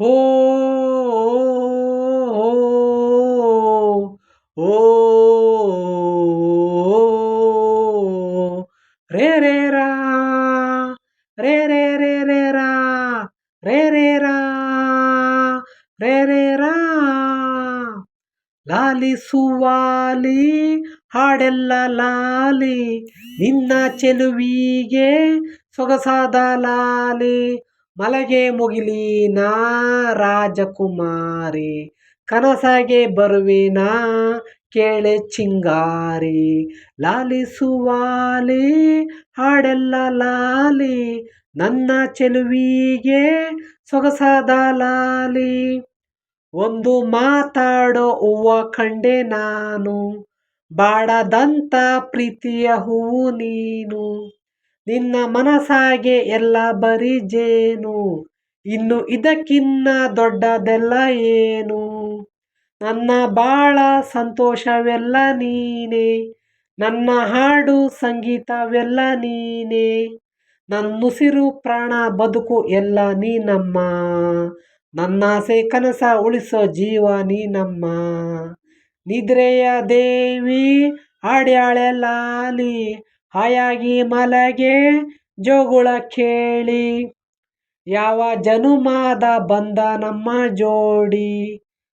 ಹೋ ಓ ರೇ ರೇ ರಾ ರೇ ರೇ ರೇ ರೇ ರಾ ರೇ ರೇ ರಾ ರೇ ರೇ ರಾ ಲಾಲಿಸುವಾಲಿ ಹಾಡೆಲ್ಲ ಲಾಲಿ ನಿನ್ನ ಚೆಲುವಿಗೆ ಸೊಗಸಾದ ಲಾಲಿ ಮಲಗೆ ಮುಗಿಲಿನ ರಾಜಕುಮಾರಿ, ಕನಸಾಗೆ ನಾ ಕೇಳೆ ಚಿಂಗಾರಿ. ಲಾಲಿಸುವಾಲಿ ಹಾಡೆಲ್ಲ ಲಾಲಿ, ನನ್ನ ಚೆಲುವಿಗೆ ಸೊಗಸಾದ ಲಾಲಿ. ಒಂದು ಮಾತಾಡೋ ಹೂವ ಕಂಡೆ ನಾನು, ಬಾಡದಂತ ಪ್ರೀತಿಯ ಹೂವು ನೀನು. ನಿನ್ನ ಮನಸಾಗೆ ಎಲ್ಲ ಬರೀ ಜೇನು ಇನ್ನು ಇದಕ್ಕಿನ್ನ ದೊಡ್ಡದೆಲ್ಲ ಏನು? ನನ್ನ ಬಾಳ ಸಂತೋಷವೆಲ್ಲ ನೀನೇ. ನನ್ನ ಹಾಡು ಸಂಗೀತವೆಲ್ಲ ನೀನೇ. ನನ್ನುಸಿರು ಪ್ರಾಣ ಬದುಕು ಎಲ್ಲ ನೀನಮ್ಮ. ನನ್ನಾಸೆ ಕನಸ ಉಳಿಸೋ ಜೀವ ನೀನಮ್ಮ. ನಿದ್ರೆಯ ದೇವಿ ಹಾಡ್ಯಾಳೆ ಲಾಲಿ ಹಾಯಾಗಿ ಮಲಗೆ, ಜೋಗುಳ ಕೇಳಿ. ಯಾವ ಜನುಮಾದ ಬಂದ ನಮ್ಮ ಜೋಡಿ,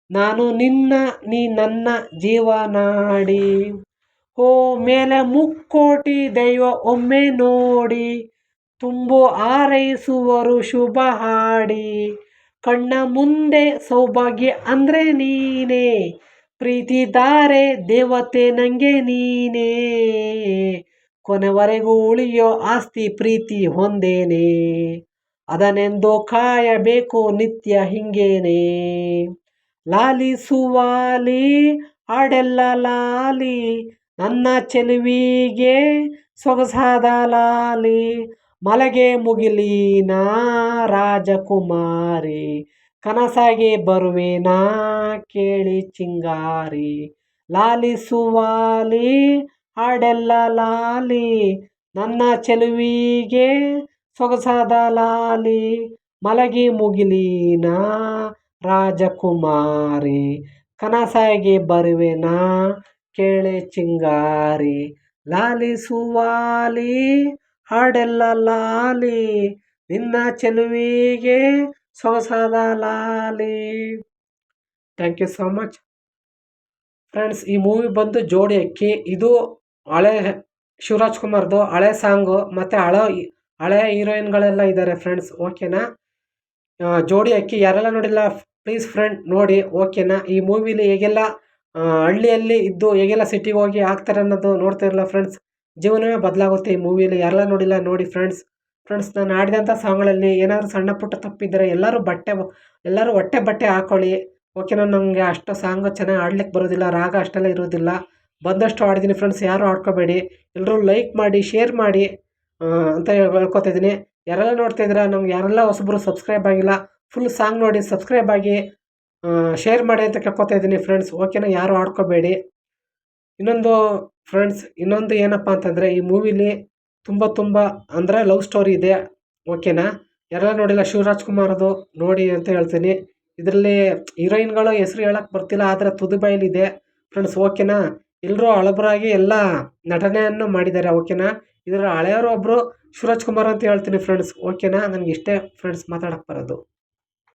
ನಾನು ನಿನ್ನ, ನೀ ನನ್ನ ಜೀವನಾಡಿ ಓ ಮೇಲೆ ಮುಕ್ಕೋಟಿ ದೈವ ಒಮ್ಮೆ ನೋಡಿ, ತುಂಬು ಆರೈಸುವರು ಶುಭ ಹಾಡಿ. ಕಣ್ಣ ಮುಂದೆ ಸೌಭಾಗ್ಯ ಅಂದರೆ ನೀನೇ ಪ್ರೀತಿದಾರೆ ದೇವತೆ ನನಗೆ ನೀನೇ. ಕೊನೆವರೆಗೂ ಉಳಿಯೋ ಆಸ್ತಿ ಪ್ರೀತಿ ಹೊಂದೇನೆ. ಅದನೆಂದು ಕಾಯಬೇಕು ನಿತ್ಯ ಹಿಂಗೇನೆ. ಲಾಲಿಸುವಾಲಿ ಹಾಡೆಲ್ಲ ಲಾಲಿ, ನನ್ನ ಚೆಲುವಿಗೆ ಸೊಗಸಾದ ಲಾಲಿ, ಮಲಗೆ ಮುಗಿಲಿನ ರಾಜಕುಮಾರಿ, ಕನಸಾಗೆ ಬರುವೆನಾ ಕೇಳಿ ಚಿಂಗಾರಿ. ಲಾಲಿಸುವಾಲಿ ಹಾಡೆಲ್ಲ ಲಾಲಿ, ನನ್ನ ಚೆಲುವಿಗೆ ಸೊಗಸಾದ ಲಾಲಿ, ಮಲಗಿ ಮುಗಿಲಿನ ರಾಜಕುಮಾರಿ, ಕನಸಾಗಿ ಬರುವೆನಾ ಕೇಳೆ ಚಿಂಗಾರಿ ಲಾಲಿಸುವಾಲಿ ಹಾಡೆಲ್ಲ ಲಾಲಿ, ನಿನ್ನ ಚೆಲುವಿಗೆ ಸೊಗಸಾದ ಲಾಲಿ. Thank you so much friends ಈ ಮೂವಿ ಬಂದು ಜೋಡಿ ಅಕ್ಕಿ. ಇದು ಹಳೆ ಶಿವರಾಜ್ ಕುಮಾರ್ದು ಹಳೆ ಸಾಂಗು ಮತ್ತು ಹಳೆ ಹಳೆ ಹೀರೋಯಿನ್ಗಳೆಲ್ಲ ಇದ್ದಾರೆ ಫ್ರೆಂಡ್ಸ್ ಓಕೆನಾ? ಜೋಡಿ ಅಕ್ಕಿ ಯಾರೆಲ್ಲ ನೋಡಿಲ್ಲ ಪ್ಲೀಸ್ ಫ್ರೆಂಡ್ ನೋಡಿ, ಓಕೆನಾ? ಈ ಮೂವಿಲಿ ಹೇಗೆಲ್ಲ ಹಳ್ಳಿಯಲ್ಲಿ ಇದ್ದು ಹೇಗೆಲ್ಲ ಸಿಟಿಗೆ ಹೋಗಿ ಆಗ್ತಾರೆ ಅನ್ನೋದು ನೋಡ್ತಾ ಇರಲ್ಲ ಫ್ರೆಂಡ್ಸ್ ಜೀವನವೇ ಬದಲಾಗುತ್ತೆ ಈ ಮೂವಿಲಿ ಯಾರೆಲ್ಲ ನೋಡಿಲ್ಲ, ನೋಡಿ ಫ್ರೆಂಡ್ಸ್ ಫ್ರೆಂಡ್ಸ್ ನಾನು ಆಡಿದಂಥ ಸಾಂಗ್ಗಳಲ್ಲಿ ಏನಾದರೂ ಸಣ್ಣ ಪುಟ್ಟ ತಪ್ಪಿದ್ದರೆ ಎಲ್ಲರೂ ಬಟ್ಟೆ ಎಲ್ಲರೂ ಹೊಟ್ಟೆ ಬಟ್ಟೆ ಹಾಕ್ಕೊಳ್ಳಿ ಓಕೆನಾ? ನನಗೆ ಅಷ್ಟು ಸಾಂಗು ಚೆನ್ನಾಗಿ ಆಡ್ಲಿಕ್ಕೆ ಬರೋದಿಲ್ಲ, ರಾಗ ಅಷ್ಟೆಲ್ಲ ಇರೋದಿಲ್ಲ. ಬಂದಷ್ಟು ಆಡಿದ್ದೀನಿ ಫ್ರೆಂಡ್ಸ್ ಯಾರು ಆಡ್ಕೋಬೇಡಿ. ಎಲ್ಲರೂ ಲೈಕ್ ಮಾಡಿ ಶೇರ್ ಮಾಡಿ ಅಂತ ಹೇಳ್ಕೊತಿದ್ದೀನಿ ಯಾರೆಲ್ಲ ನೋಡ್ತಾ ಇದ್ದೀರಾ, ನಮ್ಗೆ ಯಾರೆಲ್ಲ ಹೊಸಬ್ರು ಸಬ್ಸ್ಕ್ರೈಬ್ ಆಗಿಲ್ಲ ಫುಲ್ ಸಾಂಗ್ ನೋಡಿ ಸಬ್ಸ್ಕ್ರೈಬ್ ಆಗಿ ಶೇರ್ ಮಾಡಿ ಅಂತ ಕೇಳ್ಕೊತಾ ಇದ್ದೀನಿ ಫ್ರೆಂಡ್ಸ್ ಓಕೆನಾ ಯಾರು ಆಡ್ಕೋಬೇಡಿ. ಇನ್ನೊಂದು ಫ್ರೆಂಡ್ಸ್ ಇನ್ನೊಂದು ಏನಪ್ಪ ಅಂತಂದರೆ, ಈ ಮೂವಿಲಿ ತುಂಬ ತುಂಬ ಅಂದರೆ ಲವ್ ಸ್ಟೋರಿ ಇದೆ. ಓಕೆನಾ ಯಾರೆಲ್ಲ ನೋಡಿಲ್ಲ, ಶಿವರಾಜ್ ಕುಮಾರ್ದು ನೋಡಿ ಅಂತ ಹೇಳ್ತೀನಿ. ಇದರಲ್ಲಿ ಹೀರೋಯಿನ್ಗಳು ಹೆಸ್ರು ಹೇಳಕ್ಕೆ ಬರ್ತಿಲ್ಲ, ಆದರೆ ತುದುಬೈಲಿದೆ ಫ್ರೆಂಡ್ಸ್ ಓಕೆನಾ ಎಲ್ಲರೂ ಹಳಬರಾಗಿ ಎಲ್ಲ ನಟನೆಯನ್ನು ಮಾಡಿದ್ದಾರೆ, ಓಕೆನಾ? ಇದರ ಹಳೆಯವರು ಒಬ್ಬರು ಶಿವರಾಜ್ ಕುಮಾರ್ ಅಂತ ಹೇಳ್ತೀನಿ ಫ್ರೆಂಡ್ಸ್ ಓಕೆನಾ? ನನಗೆ ಇಷ್ಟೇ ಫ್ರೆಂಡ್ಸ್ ಮಾತಾಡಕ್ಕೆ ಬರೋದು.